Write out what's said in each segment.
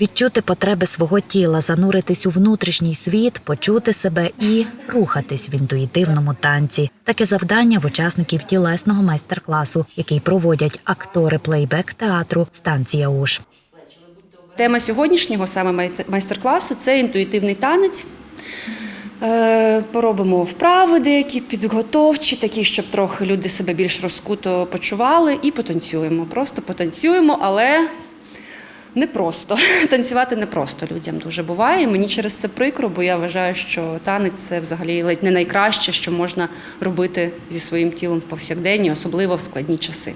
Відчути потреби свого тіла, зануритись у внутрішній світ, почути себе і рухатись в інтуїтивному танці. Таке завдання в учасників тілесного майстер-класу, який проводять актори плейбек театру станція УШ. Тема сьогоднішнього саме майстер-класу це інтуїтивний танець. Е, Поробимо вправи деякі підготовчі, такі, щоб трохи люди себе більш розкуто почували, і потанцюємо. Просто потанцюємо, але не просто. Танцювати не просто людям дуже буває. Мені через це прикро, бо я вважаю, що танець це взагалі ледь не найкраще, що можна робити зі своїм тілом в повсякденні, особливо в складні часи.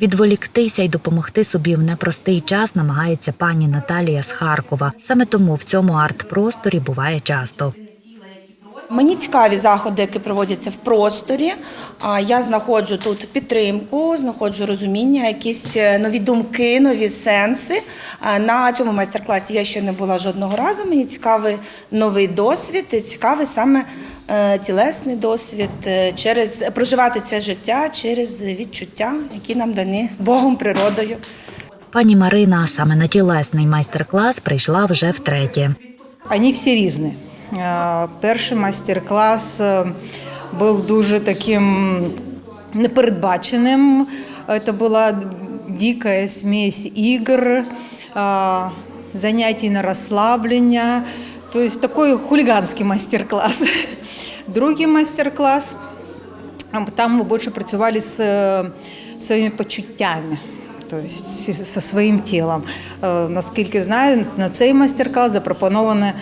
Відволіктися й допомогти собі в непростий час намагається пані Наталія з Харкова. Саме тому в цьому арт-просторі буває часто. Мені цікаві заходи, які проводяться в просторі. Я знаходжу тут підтримку, знаходжу розуміння, якісь е, нові думки, нові сенси. На цьому майстер-класі я ще не була жодного разу. Мені цікавий новий досвід, цікавий саме е, тілесний досвід е, через проживати це життя через відчуття, які нам дані Богом, природою. Пані Марина саме на тілесний майстер-клас прийшла вже втретє. Вони всі різні. Е, Перший майстер-клас е, був дуже таким непередбаченим. Це була дика смесь ігор, е, занятий на розслаблення. Тобто такий хуліганський майстер-клас. Другий майстер-клас там ми більше працювали з своїми почуттями. Тобто зі своїм тілом. Наскільки знаю, на цей майстер-клас запропоновані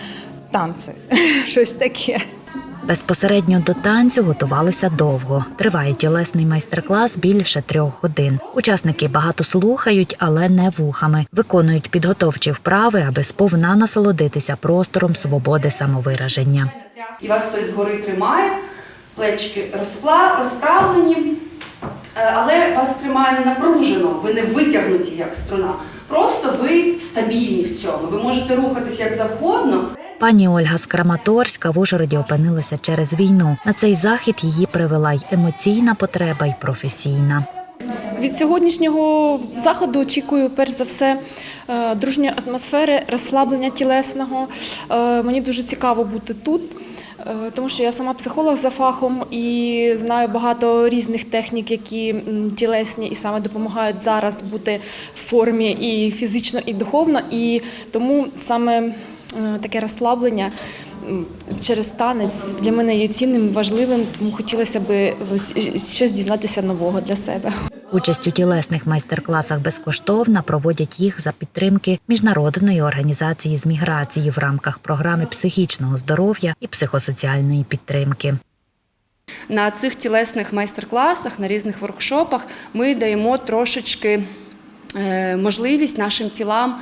танці. Щось таке. Безпосередньо до танцю готувалися довго. Триває тілесний майстер-клас більше трьох годин. Учасники багато слухають, але не вухами. Виконують підготовчі вправи, аби сповна насолодитися простором свободи самовираження. і вас хтось згори тримає, плечики розправлені, е, але вас тримає не напружено, ви не витягнуті як струна. Просто ви стабільні в цьому. Ви можете рухатись як завгодно. Пані Ольга з Краматорська в Ужгороді опинилася через війну. На цей захід її привела й емоційна потреба, й професійна. Від сьогоднішнього заходу очікую перш за все е, дружньої атмосфери, розслаблення тілесного. Е, Мені дуже цікаво бути тут, е, тому що я сама психолог за фахом і знаю багато різних технік, які тілесні і саме допомагають зараз бути в формі і фізично, і духовно. І тому саме таке розслаблення. Через танець для мене є цінним, важливим, тому хотілося б щось дізнатися нового для себе. Участь у тілесних майстер-класах безкоштовна проводять їх за підтримки міжнародної організації з міграції в рамках програми психічного здоров'я і психосоціальної підтримки. На цих тілесних майстер-класах, на різних воркшопах ми даємо трошечки е, можливість нашим тілам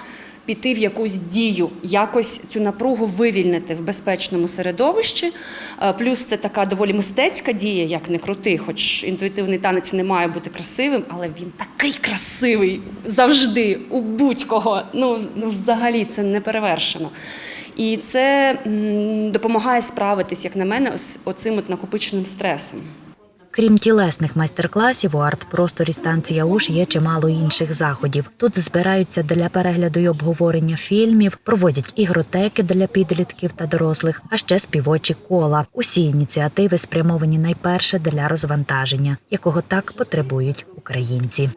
піти в якусь дію, якось цю напругу вивільнити в безпечному середовищі. Е, Плюс це така доволі мистецька дія, як не крути, хоч інтуїтивний танець не має бути красивим, але він такий красивий завжди, у будь-кого. Ну, ну взагалі це не перевершено. І це допомагає справитись, як на мене, оцим от накопиченим стресом. Крім тілесних майстер-класів, у арт-просторі станція УШ є чимало інших заходів. Тут збираються для перегляду й обговорення фільмів, проводять ігротеки для підлітків та дорослих, а ще співочі кола. Усі ініціативи спрямовані найперше для розвантаження, якого так потребують українці.